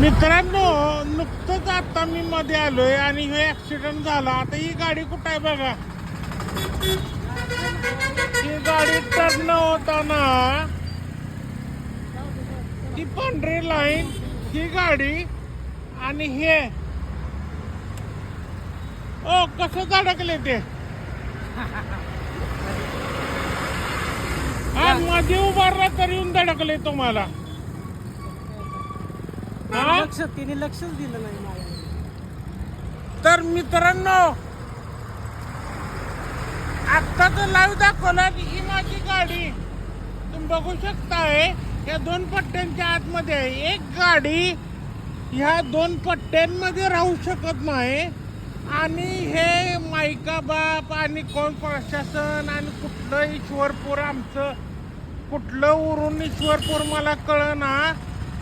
मित्रांनो नुकतंच आता मी मध्ये आलोय आणि हे ऍक्सिडेंट झाला. आता ही गाडी कुठं आहे बघा? ही गाडी टर्न होताना ती पांढरी लाईन ही गाडी आणि हे. ओ कसं धडकले ते? हा मध्ये उभारला तरी येऊन धडकले तुम्हाला. हा? लक्ष तिने लक्षच दिलं नाही माझ्याकडे तर मित्रांनो आता तर लाईव्ह दाखवला की ही माझी गाडी. तुम्ही बघू शकताय या दोन पट्ट्यांच्या आतमध्ये आहे एक गाडी ह्या दोन पट्ट्यांमध्ये राहू शकत नाही. आणि हे मायका बाप आणि कोण प्रशासन आणि कुठलं ईश्वरपूर आमचं कुठलं उरून ईश्वरपूर मला कळना.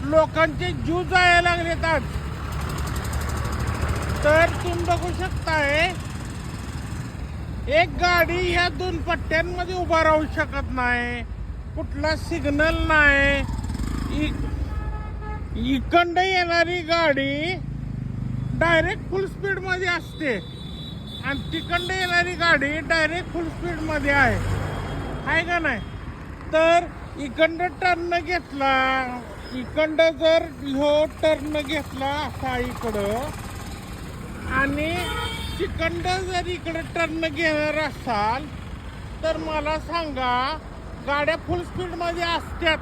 लोकांचे जीव जायला लागलेत आज तर तुम्ही बघू शकताय एक गाडी ह्या दोन पट्ट्यांमध्ये उभा राहू शकत नाही. कुठला सिग्नल नाही. इ- इकडं येणारी गाडी डायरेक्ट फुल स्पीडमध्ये असते. आणि तिकडं येणारी गाडी डायरेक्ट फुल स्पीडमध्ये आहे. आहे का नाही? तर इकडं टर्न घेतला इकडं जर ह्यो टर्न घेतला असा इकडं आणि तिकडं जर इकडं टर्न घेणार असाल तर मला सांगा गाड्या फुल स्पीडमध्ये असतात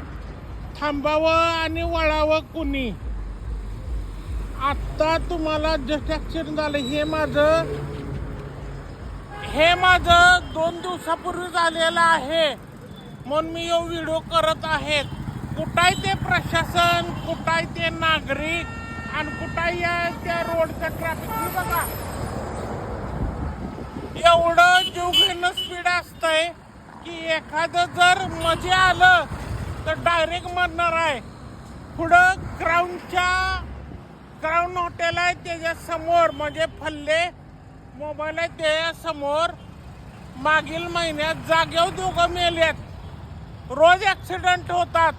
थांबावं आणि वळावं कुणी? आत्ता तुम्हाला जस्ट ॲक्सिडेंट झालं. हे माझं हे माझं दोन दिवसापूर्वी झालेलं आहे. म्हणून मी यो व्हिडिओ करत आहेत कुठाय ते प्रशासन कुठाय ते नागरिक आणि कुठाय त्या रोडचं ट्रॅफिक बघा. एवढं जीवघेणं स्पीड असतंय की एखादं जर मजे आलं तर डायरेक्ट मरणार आहे. पुढं क्राऊनच्या क्राऊन हॉटेल आहे त्याच्यासमोर म्हणजे फल्ले मोबाईल आहे त्याच्यासमोर. मागील महिन्यात जागेव दोघं मेलेत. रोज ॲक्सिडेंट होतात.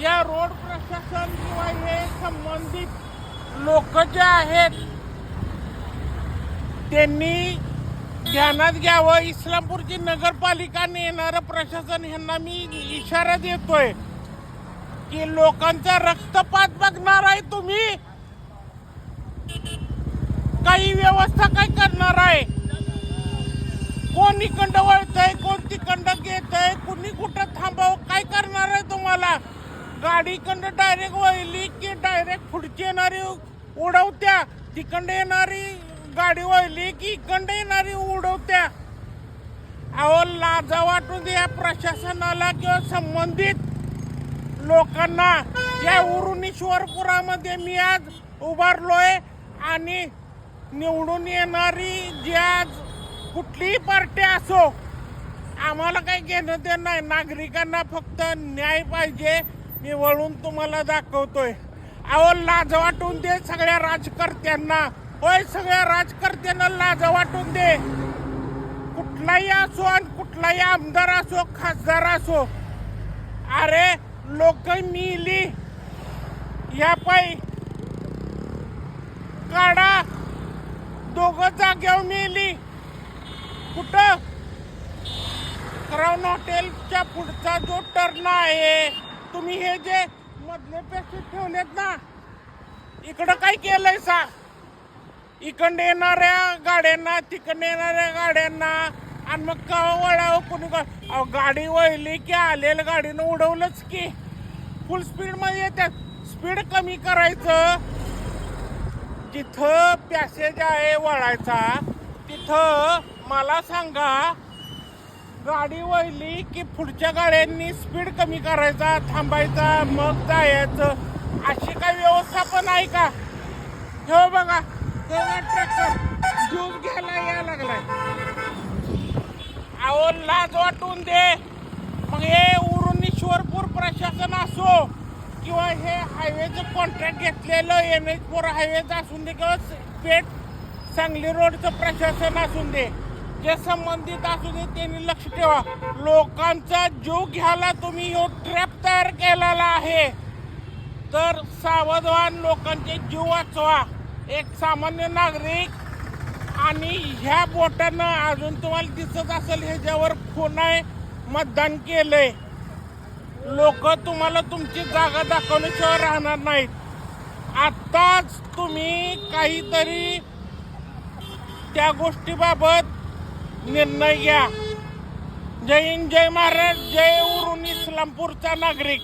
या रोड प्रशासन किंवा हे संबंधित लोक जे आहेत त्यांनी ध्यानात घ्यावं. इस्लामपूरची नगरपालिका येणारं प्रशासन ह्यांना मी इशारा देतोय की लोकांचा रक्तपात बघणार आहे तुम्ही. काही व्यवस्था काय करणार आहे? कोण इकडं वळतंय कोण तिकडं आहे कुणी कुठं थांबावं काय करणार आहे तुम्हाला गाडीकडनं डायरेक्ट वाहिली की डायरेक्ट पुढची येणारी उडवत्या. तिकडं येणारी गाडी वळली की इकडं येणारी उडवत्या. अहो लाजा वाटून द्या प्रशासनाला किंवा संबंधित लोकांना. या उरुणेश्वरपुरामध्ये मी आज उभारलोय आणि निवडून येणारी जी आज कुठलीही पार्टी असो आम्हाला काही घेणं देणं नाही. नागरिकांना फक्त न्याय पाहिजे. मी वळून तुम्हाला दाखवतोय. अहो लाज वाटून दे सगळ्या राजकर्त्यांना. होय सगळ्या राजकर्त्यांना लाज वाटून दे. कुठलाही असो आणि कुठलाही आमदार असो खासदार असो. अरे लोक मिली. या पायी काढा. दोघं जाग्यावर मिली. कुठं? क्राऊन हॉटेलच्या पुढचा जो टर्न आहे तुम्ही हे जे मधले पैसे ठेवलेत ना इकडं काय केलंय सा इकडं येणाऱ्या गाड्यांना तिकडं येणाऱ्या गाड्यांना आणि मग का वळावं कोणी का अहो, गाडी वळली की आलेल्या गाडीनं उडवलंच की. फुल स्पीडमध्ये येतात स्पीड कमी करायचं. जिथं पॅसेज आहे वळायचा तिथं मला सांगा गाडी वळली की पुढच्या गाड्यांनी स्पीड कमी करायचा थांबायचा मग जायचं. अशी काही व्यवस्थापन आहे का? हो बघा ट्रॅक्टर ज्यूस घ्यायला या लागलाय. अहो लाज वाटून दे. मग हे उरुणेश्वरपूर प्रशासन असो किंवा हे हायवेचं कॉन्ट्रॅक्ट घेतलेलं एम एच फोर हायवेचं असून दे किंवा पेठ सांगली रोडचं प्रशासन असून दे. जे संबंधित असू दे त्यांनी लक्ष ठेवा. लोकांचा जीव घ्यायला तुम्ही हो ट्रॅप तयार केलेला आहे. तर सावधान लोकांचे जीव वाचवा. एक सामान्य नागरिक आणि ह्या बोटानं अजून तुम्हाला दिसत असेल ह्याच्यावर खून आहे मतदान केलंय. लोक तुम्हाला तुमची जागा दाखवल्याशिवाय राहणार नाहीत. आत्ताच तुम्ही काहीतरी त्या गोष्टीबाबत निर्णय घ्या. जय हिंद जय महाराज जय उरून इस्लामपूरचा नागरिक.